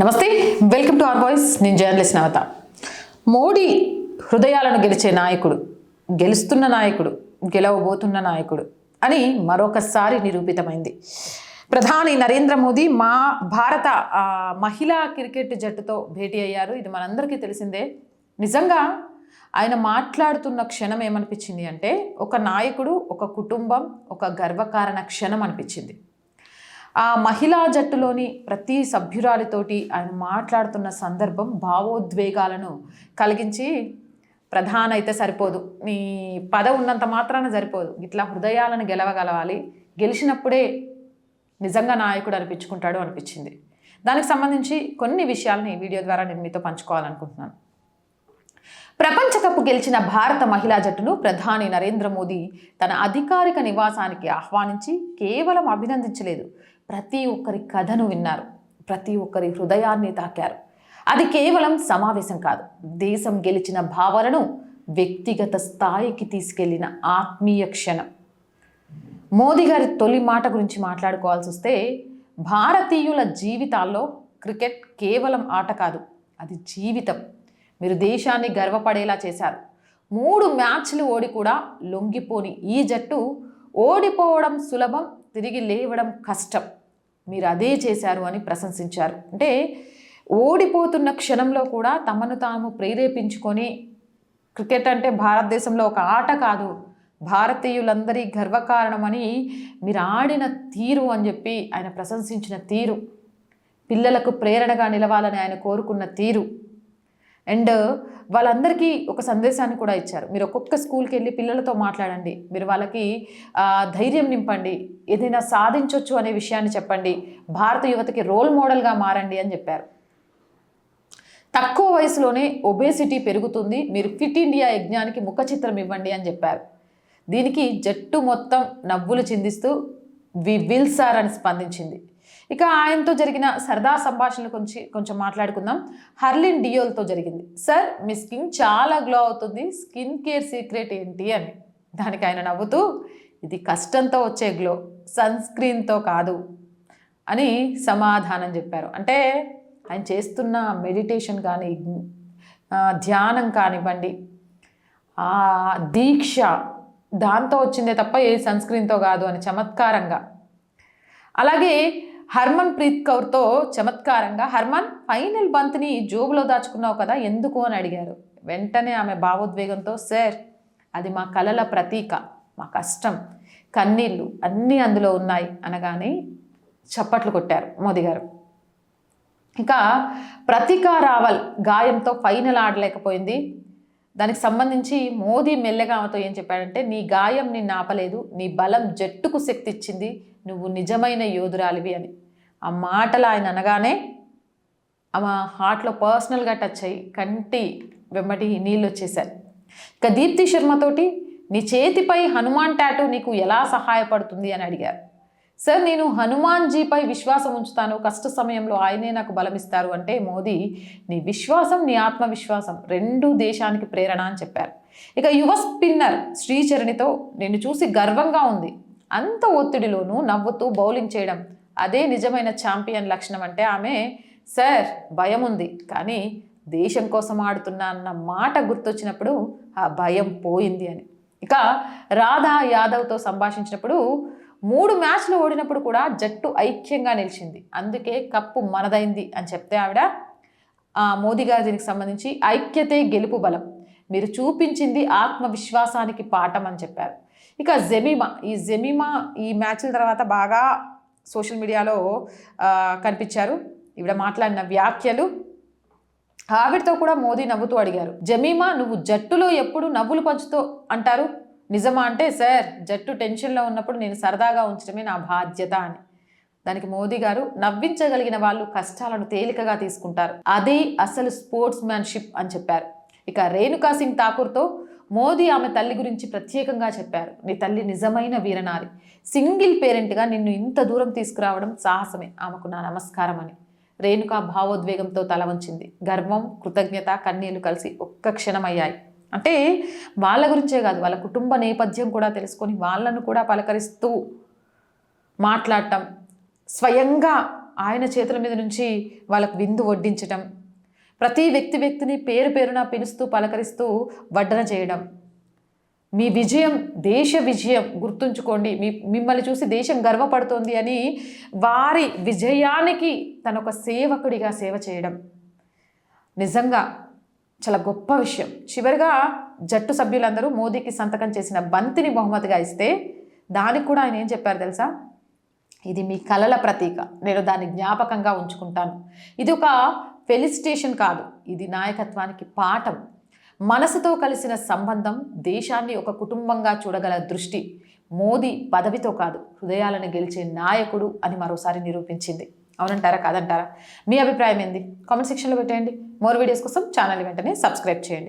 నమస్తే welcome to our voice. నేను journalist Navata. Modi హృదయాలను గెలిచే నాయకుడు గెలుస్తున్న నాయకుడు గెలవబోతున్న నాయకుడు అని మరొకసారి నిరూపితమైంది. ప్రధాని నరేంద్ర మోదీ మా భారత మహిళా క్రికెట్ జట్టుతో భేటీ అయ్యారు. ఇది మనందరికీ తెలిసిందే. నిజంగా ఆయన మాట్లాడుతున్న క్షణం ఏమనిపించింది అంటే ఒక నాయకుడు ఒక కుటుంబం ఒక గర్వకారణ క్షణం అనిపించింది. ఆ మహిళా జట్టులోని ప్రతి సభ్యురాలితోటి ఆయన మాట్లాడుతున్న సందర్భం భావోద్వేగాలను కలిగించి ప్రధాన అయితే సరిపోదు. నీ పద ఉన్నంత మాత్రాన సరిపోదు. ఇట్లా హృదయాలను గెలవగలవాలి. గెలిచినప్పుడే నిజంగా నాయకుడు అనిపించుకుంటాడు అనిపించింది. దానికి సంబంధించి కొన్ని విషయాలని ఈ వీడియో ద్వారా నేను మీతో పంచుకోవాలనుకుంటున్నాను. ప్రపంచ కప్ గెలిచిన భారత మహిళా జట్టును ప్రధాని నరేంద్ర మోదీ తన అధికారిక నివాసానికి ఆహ్వానించి కేవలం అభినందించలేదు. ప్రతి ఒక్కరి కథను విన్నారు. ప్రతి ఒక్కరి హృదయాన్ని తాకారు. అది కేవలం సమావేశం కాదు. దేశం గెలిచిన భావనను వ్యక్తిగత స్థాయికి తీసుకెళ్ళిన ఆత్మీయ క్షణం. మోదీ గారి తొలి మాట గురించి మాట్లాడుకోవాల్సి వస్తే భారతీయుల జీవితాల్లో క్రికెట్ కేవలం ఆట కాదు అది జీవితం. మీరు దేశాన్ని గర్వపడేలా చేశారు. మూడు మ్యాచ్లు ఓడి కూడా లొంగిపోని ఈ జట్టు ఓడిపోవడం సులభం తిరిగి లేవడం కష్టం. మీరు అదే చేశారు అని ప్రశంసించారు. అంటే ఓడిపోతున్న క్షణంలో కూడా తమను తాము ప్రేరేపించుకొని క్రికెట్ అంటే భారతదేశంలో ఒక ఆట కాదు భారతీయులందరి గర్వకారణమని మీరు ఆడిన తీరు అని చెప్పి ఆయన ప్రశంసించిన తీరు. పిల్లలకు ప్రేరణగా నిలవాలని ఆయన కోరుకున్న తీరు. అండ్ వాళ్ళందరికీ ఒక సందేశాన్ని కూడా ఇచ్చారు. మీరు ఒక్కొక్క స్కూల్కి వెళ్ళి పిల్లలతో మాట్లాడండి. మీరు వాళ్ళకి ధైర్యం నింపండి. ఏదైనా సాధించవచ్చు అనే విషయాన్ని చెప్పండి. భారత యువతకి రోల్ మోడల్గా మారండి అని చెప్పారు. తక్కువ వయసులోనే ఒబేసిటీ పెరుగుతుంది. మీరు ఫిట్ ఇండియా యజ్ఞానికి ముఖ చిత్రం ఇవ్వండి అని చెప్పారు. దీనికి జట్టు మొత్తం నవ్వులు చిందిస్తూ వి విల్ సార్ అని స్పందించింది. ఇక ఆయనతో జరిగిన సరదా సంభాషణలు కొంచెం కొంచెం మాట్లాడుకుందాం. హర్లిన్ డియోల్తో జరిగింది. సార్ మీ స్కిన్ చాలా గ్లో అవుతుంది. స్కిన్ కేర్ సీక్రెట్ ఏంటి అని. దానికి ఆయన నవ్వుతూ ఇది కష్టంతో వచ్చే గ్లో సన్ స్క్రీన్తో కాదు అని సమాధానం చెప్పారు. అంటే ఆయన చేస్తున్న మెడిటేషన్ కానీ ధ్యానం కానివ్వండి ఆ దీక్ష దాంతో వచ్చిందే తప్ప ఏ సన్స్క్రీన్తో కాదు అని చమత్కారంగా. అలాగే హర్మన్ ప్రీత్ కౌర్తో చమత్కారంగా హర్మన్ ఫైనల్ బంత్ని జోబులో దాచుకున్నావు కదా ఎందుకు? అని అడిగారు. వెంటనే ఆమె భావోద్వేగంతో సార్ అది మా కలల ప్రతీక మా కష్టం. కన్నీళ్ళు అన్నీ అందులో ఉన్నాయి అనగానే చప్పట్లు కొట్టారు మోదీ గారు. ఇక ప్రతికా రావల్ గాయంతో ఫైనల్ ఆడలేకపోయింది. దానికి సంబంధించి మోదీ మెల్లగా ఆమెతో ఏం చెప్పాడంటే నీ గాయం నిన్ను ఆపలేదు నీ బలం జట్టుకు శక్తి ఇచ్చింది నువ్వు నిజమైన యోధురాలివి అని. ఆ మాటలు ఆయన అనగానే ఆమె హార్ట్లో పర్సనల్గా టచ్ అయ్యి కంటి వెంబడి నీళ్ళు వచ్చేసారు ఇక దీప్తి శర్మతోటి నీ చేతిపై హనుమాన్ టాటూ నీకు ఎలా సహాయపడుతుంది అని అడిగారు. సార్ నేను హనుమాన్ జీపై విశ్వాసం ఉంచుతాను. కష్ట సమయంలో ఆయనే నాకు బలమిస్తారు అంటే మోదీ నీ విశ్వాసం నీ ఆత్మవిశ్వాసం రెండు దేశానికి ప్రేరణ అని చెప్పారు. ఇక యువ స్పిన్నర్ శ్రీచరణితో నిన్ను చూసి గర్వంగా ఉంది. అంత ఒత్తిడిలోనూ నవ్వుతూ బౌలింగ్ చేయడం అదే నిజమైన ఛాంపియన్ లక్షణం అంటే ఆమె సార్ భయం ఉంది. కానీ దేశం కోసం ఆడుతున్నా అన్న మాట గుర్తొచ్చినప్పుడు ఆ భయం పోయింది అని. ఇక రాధా యాదవ్తో సంభాషించినప్పుడు మూడు మ్యాచ్లు ఓడినప్పుడు కూడా జట్టు ఐక్యంగా నిలిచింది. అందుకే కప్పు మనదైంది అని చెప్తే ఆవిడ ఆ, మోదీ గారు దీనికి సంబంధించి ఐక్యతే గెలుపు బలం. మీరు చూపించింది ఆత్మవిశ్వాసానికి పాఠం అని చెప్పారు. ఇక జెమీమా ఈ జెమీమా ఈ మ్యాచ్ల తర్వాత బాగా సోషల్ మీడియాలో కనిపించారు. ఈవిడ మాట్లాడిన వ్యాఖ్యలు ఆవిడతో కూడా మోదీ నవ్వుతూ అడిగారు. జమీమా నువ్వు జట్టులో ఎప్పుడు నవ్వులు పంచుతూ అంటారు. నిజమా అంటే సార్ జట్టు టెన్షన్లో ఉన్నప్పుడు నేను సరదాగా ఉంచడమే నా బాధ్యత అని. దానికి మోదీ గారు నవ్వించగలిగిన వాళ్ళు కష్టాలను తేలికగా తీసుకుంటారు. అదే అసలు స్పోర్ట్స్ మ్యాన్షిప్ అని చెప్పారు. ఇక రేణుకా సింగ్ ఠాకూర్తో మోదీ ఆమె తల్లి గురించి ప్రత్యేకంగా చెప్పారు. నీ తల్లి నిజమైన వీరనారి. సింగిల్ పేరెంట్గా నిన్ను ఇంత దూరం తీసుకురావడం సాహసమే. ఆమెకు నా నమస్కారం అని. రేణుక భావోద్వేగంతో తల వంచింది. గర్వం కృతజ్ఞత కన్నీళ్ళు కలిసి ఒక్క క్షణమయ్యాయి అంటే వాళ్ళ గురించే కాదు వాళ్ళ కుటుంబ నేపథ్యం కూడా తెలుసుకొని వాళ్ళను కూడా పలకరిస్తూ మాట్లాడటం స్వయంగా ఆయన చేతుల మీద నుంచి వాళ్ళకు విందు వడ్డించటం ప్రతి వ్యక్తి వ్యక్తిని పేరు పేరున పిలుస్తూ పలకరిస్తూ వడ్డన చేయడం. మీ విజయం దేశ విజయం గుర్తుంచుకోండి. మీ మిమ్మల్ని చూసి దేశం గర్వపడుతోంది అని వారి విజయానికి తన ఒక సేవకుడిగా సేవ చేయడం. నిజంగా చాలా గొప్ప విషయం. చివరిగా జట్టు సభ్యులందరూ మోదీకి సంతకం చేసిన బంతిని బహుమతిగా ఇస్తే దానికి కూడా ఆయన ఏం చెప్పారు తెలుసా? ఇది మీ కలల ప్రతీక. నేను దాన్ని జ్ఞాపకంగా ఉంచుకుంటాను. ఇది ఒక ఫెలిసిటేషన్ కాదు. ఇది నాయకత్వానికి పాఠం. మనసుతో కలిసిన సంబంధం దేశాన్ని ఒక కుటుంబంగా చూడగల దృష్టి మోదీ పదవితో కాదు హృదయాలను గెలిచే నాయకుడు అని మరోసారి నిరూపించింది. అవునంటారా? కాదంటారా? మీ అభిప్రాయం ఏంది? కామెంట్ సెక్షన్లో పెట్టేయండి. మోర్ వీడియోస్ కోసం ఛానల్ వెంటనే సబ్స్క్రైబ్ చేయండి.